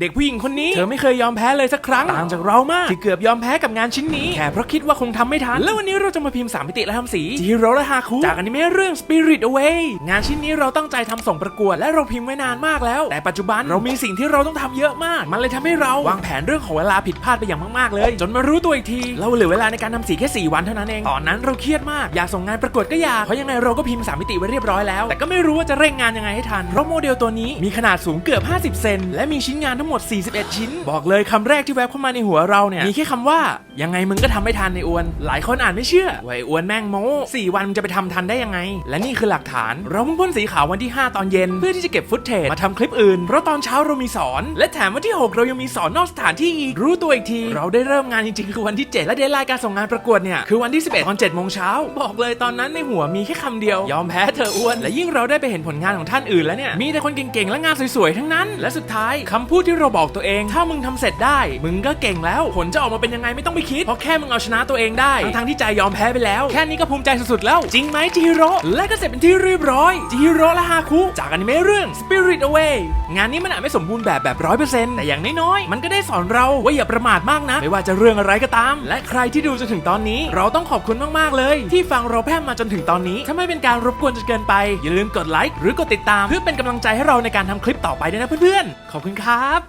เด็กผู้หญิงคนนี้ เธอไม่เคยยอมแพ้เลยสักครั้งต่างจากเรามากที่เกือบยอมแพ้กับงานชิ้นนี้แค่เพราะคิดว่าคงทำไม่ทัน แล้ววันนี้เราจะมาพิมพ์สามมิติและทำสีจิฮิโร่และฮาคุจากอนิเมะเรื่อง Spirit Away งานชิ้นนี้เราตั้งใจทำส่งประกวดและเราพิมพ์ไว้นานมากแล้ว แต่ปัจจุบันเรามีสิ่งที่เราต้องทำเยอะมาก มันเลยทำให้เราวางแผนเรื่องของเวลาผิดพลาดไปอย่างมากๆเลย จนมารู้ตัวอีกที เราเหลือเวลาในการทำสีแค่ 4 วันเท่านั้นเองตอนนั้นเราเครียดมากอยากส่งงานประกวดก็อยากเพราะยังไงเราก็พิมพ์3มิติไว้เรียบร้อยแล้วแต่ก็ไม่รู้ว่าจะเร่งงานยังไงให้ทันเพราะโมเดลตัวนี้มีขนาดสูงเกือบ 50 เซนและมีชิ้นงานทั้งหมด 41 ชิ้น บอกเลยคำแรกที่แวบเข้ามาในหัวเราเนี่ยมีแค่คำว่ายังไงมึงก็ทำไม่ทันในอวน หลายคนอ่านไม่เชื่อว่าไอ้อวนแม่งโม้สี่วันมึงจะไปทำทันได้ยังไง และนี่คือหลักฐาน เราเพิ่งพ่นสีขาววันที่ 5 ตอนเย็น เพื่อที่จะเก็บฟุตเทจมาทำคลิปอื่นเพราะตอนเช้าเรามีสอน และแถมวันที่ 6 เรายังมีสอนนอกสถานที่อีกรู้ตัวอีกที เราได้เริ่มงานจริงๆคือวันที่ 7 และเดทไลน์การส่งงานประกวดเนี่ยคือวันที่ 11ตอน7โมงเช้าบอกเลยตอนนั้นในหัวมีแค่คำเดียวยอมแพ้เธอะอ้วนและยิ่งเราได้ไปเห็นผลงานของท่านอื่นแล้วเนี่ยมีแต่คนเก่งๆและงานสวยๆทั้งนั้น และสุดท้ายคำพูดที่เราบอกตัวเอง ถ้ามึงทำเสร็จได้ มึงก็เก่งแล้ว ผลจะออกมาเป็นยังไงไม่ต้องไปคิด เพราะแค่มึงเอาชนะตัวเองได้ทั้งๆที่ใจยอมแพ้ไปแล้ว แค่นี้ก็ภูมิใจสุดๆแล้ว จริงไหมจิฮิโร่และก็เสร็จเป็นที่เรียบร้อยจิฮิโร่และฮาคุจากอนิเมะเรื่อง Spirit Away งานนี้มันอาจไม่สมบูรณ์แบบแบบร้อยเปอร์เซ็นต์แต่อย่างน้อยๆมันก็ได้สอนเราว่าอย่าประมาทมากนะไม่ว่าจะเรื่องอะไรก็ตาม และใครที่ดูจนถึงตอนนี้ เราต้องขอบคุณมากๆเลย ที่ฟังเราแพร่มาจนถึงตอนนี้ถ้าไม่เป็นการรบกวนจนเกินไป อย่าลืมกดไลค์หรือกดติดตาม เพื่อเป็นกำลังใจให้เราในการทำคลิปต่อไปด้วยนะเพื่อนๆขอบคุณครับ